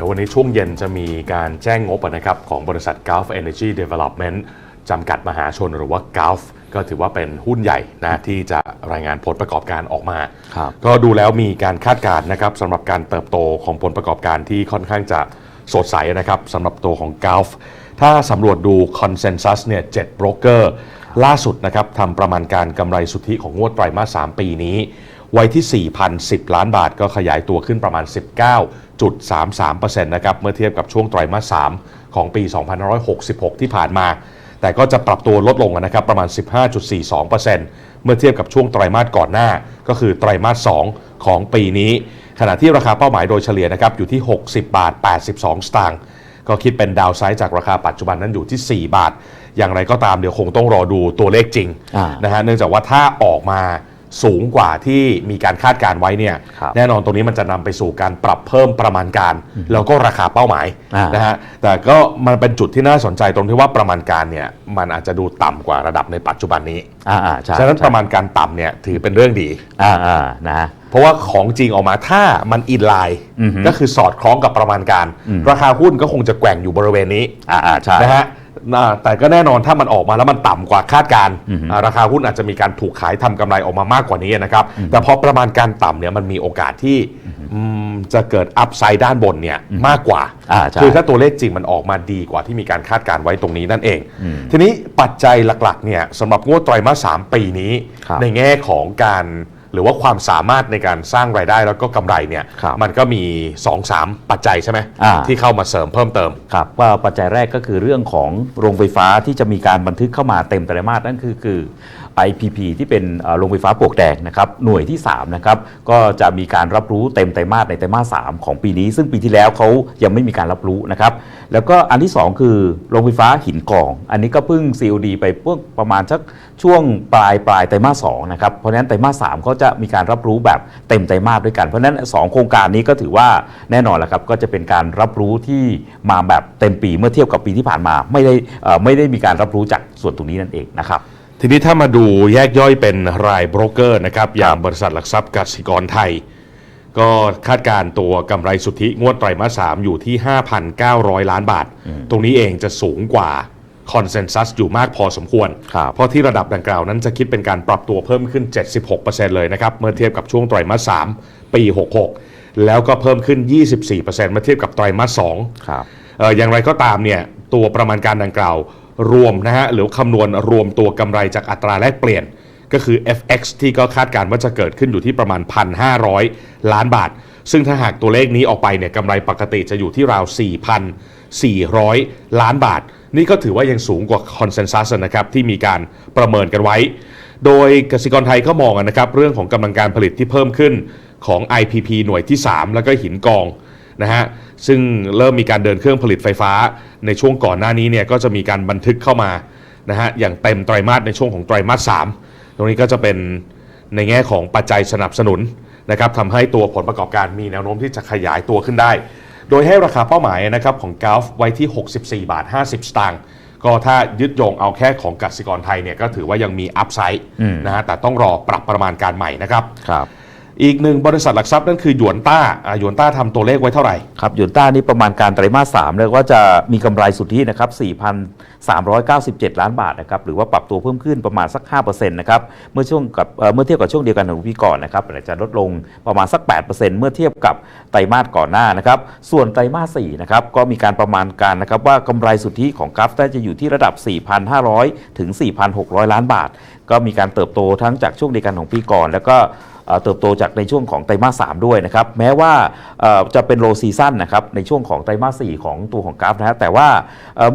ดี๋ยววันนี้ช่วงเย็นจะมีการแจ้งงบนะครับของบริษัท Gulf Energy Development จำกัดมหาชนหรือว่า Gulf ก็ถือว่าเป็นหุ้นใหญ่นะที่จะรายงานผลประกอบการออกมาครับก็ดูแล้วมีการคาดการณ์นะครับสำหรับการเติบโตของผลประกอบการที่ค่อนข้างจะสดใสนะครับสำหรับตัวของ Gulf ถ้าสำรวจดู Consensus เนี่ย7โบรกเกอร์ล่าสุดนะครับทำประมาณการกำไรสุทธิของงวดไตรมาส 3 ปีนี้ ไว้ที่ 4,010 ล้านบาท ก็ขยายตัวขึ้นประมาณ 19.33%นะครับเมื่อเทียบกับช่วงไตรมาส 3 ของปี 2566 ที่ผ่านมา แต่ก็จะปรับตัวลดลงนะครับประมาณ 15.42%เมื่อเทียบกับช่วงไตรมาสก่อนหน้า ก็คือไตรมาส 2 ของปีนี้ ขณะที่ราคาเป้าหมายโดยเฉลี่ยนะครับอยู่ที่ 60 บาท 82 สตางค์ก็คิดเป็นดาวไซด์จากราคาปัจจุบันนั้นอยู่ที่ 4 บาท อย่างไรก็ตามเดี๋ยวคงต้องรอดูตัวเลขจริงอ่านะฮะเนื่องจากว่าถ้าออกมา สูงกว่าที่มีการคาดการณ์ไว้เนี่ยครับแน่นอนตรงนี้มันจะนำไปสู่การปรับเพิ่มประมาณการ แล้วก็ราคาเป้าหมายอ่านนะฮะแต่ก็มันเป็นจุดที่น่าสนใจตรงที่ว่าประมาณการเนี่ยมันอาจจะดูต่ำกว่าระดับในปัจจุบันนี้อ่าอ่าใช่ฉะนั้นใช่ประมาณการต่ำเนี่ยถือเป็นเรื่องดี อ่าอ่านะฮะ เพราะว่าของจริงออกมาถ้ามันอินไลน์อือฮึก็คือสอดคล้องกับประมาณการอืมราคาหุ้นก็คงจะแกว่งอยู่บริเวณนี้อ่าอ่าใช่ นะฮะอ่า แต่ก็แน่นอนถ้ามันออกมาแล้วมันต่ำกว่าคาดการณ์อือฮึอ่าราคาหุ้นอาจจะมีการถูกขายทำกำไรออกมามากกว่านี้นะครับ แต่พอประมาณการต่ำเนี่ยมันมีโอกาสที่อืมจะเกิดอัพไซด์ด้านบนเนี่ยมากกว่าอ่าใช่คือถ้าตัวเลขจริงมันออกมาดีกว่าที่มีการคาดการณ์ไว้ตรงนี้นั่นเองอืมทีนี้ปัจจัยหลักๆเนี่ยสำหรับงวดไตรมาสสามปีนี้ครับในแง่ของการ หรือว่าความสามารถในการสร้างรายได้แล้วก็กำไรเนี่ยครับ มันก็มี 2-3 ปัจจัยใช่ไหไหมอ่า ที่เข้ามาเสริมเพิ่มเติม ครับว่าปัจจัยแรกก็คือเรื่องของโรงไฟฟ้าที่จะมีการบันทึกเข้ามาเต็มไตรมาสนั่นคือคือ IPP ที่เป็นโรงไฟฟ้าปลวกแดงนะครับหน่วยที่3นะครับก็จะมีการรับรู้เต็มไตรมาสในไตรมาส3ของปีนี้ ซึ่งปีที่แล้วเขายังไม่มีการรับรู้นะครับแล้วก็อันที่ 2 คือโรงไฟฟ้าหินกอง อันนี้ก็เพิ่ง COD ไปพวกประมาณสักช่วงปลายปลายไตรมาส2นะครับเพราะฉะนั้นไตรมาส3เขาจะมีการรับรู้แบบเต็มไตรมาสด้วยกันเพราะฉะนั้น 2 โครงการนี้ก็ถือว่าแน่นอนแหละครับก็จะเป็นการรับรู้ที่มาแบบเต็มปีเมื่อเทียบกับปีที่ผ่านมา ไม่ได้ไม่ได้มีการรับรู้จากส่วนตรงนี้นั่นเองนะครับ ทีนี้ถ้ามาดูแยกย่อยเป็นรายโบรกเกอร์นะครับ อย่างบริษัทหลักทรัพย์กสิกรไทย ก็คาดการณ์ตัวกำไรสุทธิงวดไตรมาส 3 อยู่ที่ 5,900 ล้านบาท ตรงนี้เองจะสูงกว่าคอนเซนแซสอยู่มากพอสมควรครับเพราะที่ระดับดังกล่าวนั้นจะคิดเป็นการปรับตัวเพิ่มขึ้น 76%เลยนะครับ เมื่อเทียบกับช่วงไตรมาส 3 ปี 66 แล้วก็เพิ่มขึ้น 24%เมื่อเทียบกับไตรมาส2ครับเอ่ออย่างไรก็ตามเนี่ยตัวประมาณการดังกล่าว รวมนะฮะหรือคำนวณรวมตัวกำไรจากอัตราแลกเปลี่ยน ก็คือ FX ที่ก็คาดการณ์ว่าจะเกิดขึ้นอยู่ที่ประมาณ 1,500 ล้านบาท ซึ่งถ้าหากตัวเลขนี้ออกไปเนี่ยกำไรปกติจะอยู่ที่ราว 4,400 ล้านบาท นี่ก็ถือว่ายังสูงกว่าคอนเซนแซสนะครับที่มีการประเมินกันไว้ โดยกสิกรไทยก็มองนะครับเรื่องของกำลังการผลิตที่เพิ่มขึ้นของ IPP หน่วยที่ 3 แล้วก็หินกอง นะฮะซึ่งเริ่มมีการเดินเครื่องผลิตไฟฟ้าในช่วงก่อนหน้านี้เนี่ยก็จะมีการบันทึกเข้ามานะฮะอย่างเต็มไตรมาสในช่วงของไตรมาส 3 ตรงนี้ก็จะเป็นในแง่ของปัจจัยสนับสนุนนะครับทำให้ตัวผลประกอบการมีแนวโน้มที่จะขยายตัวขึ้นได้ โดยให้ราคาเป้าหมายนะครับของก l f ไว้ที่ 64 บาท 50 สตางค์ก็ถ้ายึดโยงเอาแค่ของกสิกรไทยเนี่ยก็ถือว่ายังมีอัพไซด์นะฮะแต่ต้องรอปรับประมาณการใหม่นะครับครับ อีกหนึ่งบริษัทหลักทรัพย์นั่นคือหยวนต้าอ่าหยวนต้าทำตัวเลขไว้เท่าไหร่ ครับยูนต้านี่ประมาณการไตรมาส3เลยว่าจะมีกำไรสุทธินะครับ 4,397 ล้านบาทนะครับ หรือว่าปรับตัวเพิ่มขึ้นประมาณสัก 5%นะครับ เมื่อช่วงกับเอ่อเมื่อเทียบกับช่วงเดียวกันของปีก่อนนะครับอาจจะลดลงประมาณสัก 8%เมื่อเทียบกับไตรมาสก่อนหน้านะครับ ส่วนไตรมาส4นะครับ ก็มีการประมาณการนะครับว่ากำไรสุทธิของกราฟได้จะอยู่ที่ระดับ 4,500 ถึง 4,600 ล้านบาท ก็มีการเติบโตทั้งจากช่วงเดียวกันของปีก่อน แล้วก็ เติบโตจากในช่วงของไตรมาส3ด้วยนะครับแม้ว่าจะเป็นโลซีซั่นนะครับในช่วงของไตรมาส4ของตัวของกราฟนะฮะแต่ว่า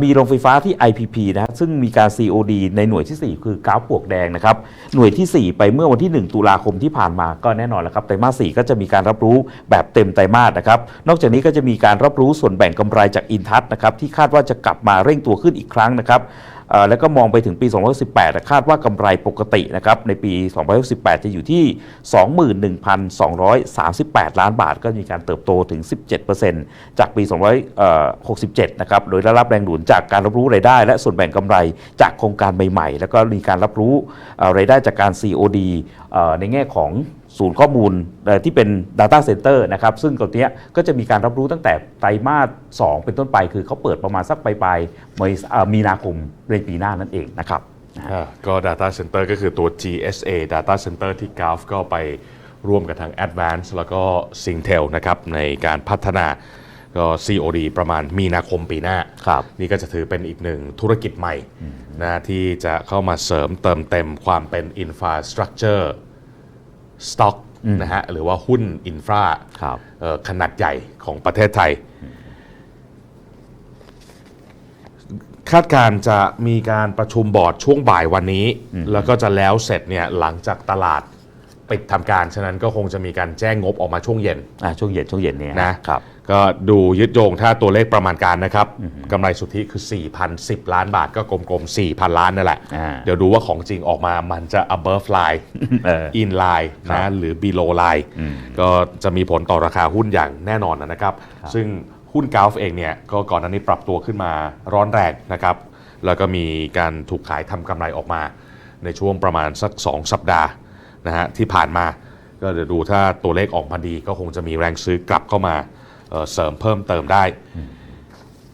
มีโรงไฟฟ้าที่ IPP นะซึ่งมีการ COD ในหน่วยที่ 4 คือกราฟปลวกแดงนะครับหน่วยทีสี่ 4 ไปเมื่อวันที่ 1 ตุลาคมที่ผ่านมาก็แน่นอนแล้วครับไตรมาส4ก็จะมีการรับรู้แบบเต็มไตรมาสนะครับนอกจากนี้ก็จะมีการรับรู้ส่วนแบ่งกำไรจากอินทัศนะครับที่คาดว่าจะกลับมาเร่งตัวขึ้นอีกครั้งนะครับแล้วก็มองไปถึงปี 2018 คาดว่ากำไรปกตินะครับในปี 2018 จะอยู่ที่ 21,238 ล้านบาท ก็มีการเติบโตถึง 17%จากปี267 นะครับ โดยได้รับแรงหนุนจากการรับรู้รายได้ และส่วนแบ่งกำไรจากโครงการใหม่ ๆ แล้วก็มีการรับรู้รายได้จากการ COD ในแง่ของ ศูนย์ข้อมูลเอ่อที่เป็น Data Center นะครับ ซึ่งตรงเนี้ยก็จะมีการรับรู้ตั้งแต่ไตรมาส 2 เป็นต้นไป คือเขาเปิดประมาณสักปลายๆเมษเอ่อมีนาคมในปีหน้านั่นเองนะครับอ่าก็ Data Center ก็คือตัว GSA Data Center ที่ Gulf ก็ไปร่วมกับทาง Advance แล้วก็ Singtel นะครับในการพัฒนาก็ COD ประมาณมีนาคมปีหน้าครับนี่ก็จะถือเป็นอีกหนึ่งธุรกิจใหม่นะที่จะเข้ามาเสริมเติมเต็มความเป็น Infrastructure Stock นะฮะหรือว่าหุ้นอินฟราครับเอ่อขนาดใหญ่ของประเทศไทย คาดการณ์จะมีการประชุมบอร์ดช่วงบ่ายวันนี้ แล้วก็จะแล้วเสร็จเนี่ยหลังจากตลาด ปิดทำการ ฉะนั้นก็คงจะมีการแจ้งงบออกมาช่วงเย็นอ่าช่วงเย็นช่วงเย็นเนี่ยนะครับก็ดูยึดโยงถ้าตัวเลขประมาณการนะครับกำไรสุทธิคือ 4,010 ล้านบาทก็กลมๆ 4,000 ล้านนั่นแหละอ่าเดี๋ยวดูว่าของจริงออกมามันจะ above line เออ in line นะหรือ below line ก็จะมีผลต่อราคาหุ้นอย่างแน่นอนนะครับ ซึ่งหุ้นก u ลฟเองเนี่ยก็ก่อนหน้านี้ปรับตัวขึ้นมาร้อนแรงนะครับ แล้วก็มีการถูกขายทำกำไรออกมาในช่วงประมาณสัก 2 สัปดาห์ นะฮะที่ผ่านมาก็เดี๋ยวดูถ้าตัวเลขออกมาดีก็คงจะมีแรงซื้อกลับเข้ามาเเสริมเพิ่มเติมได้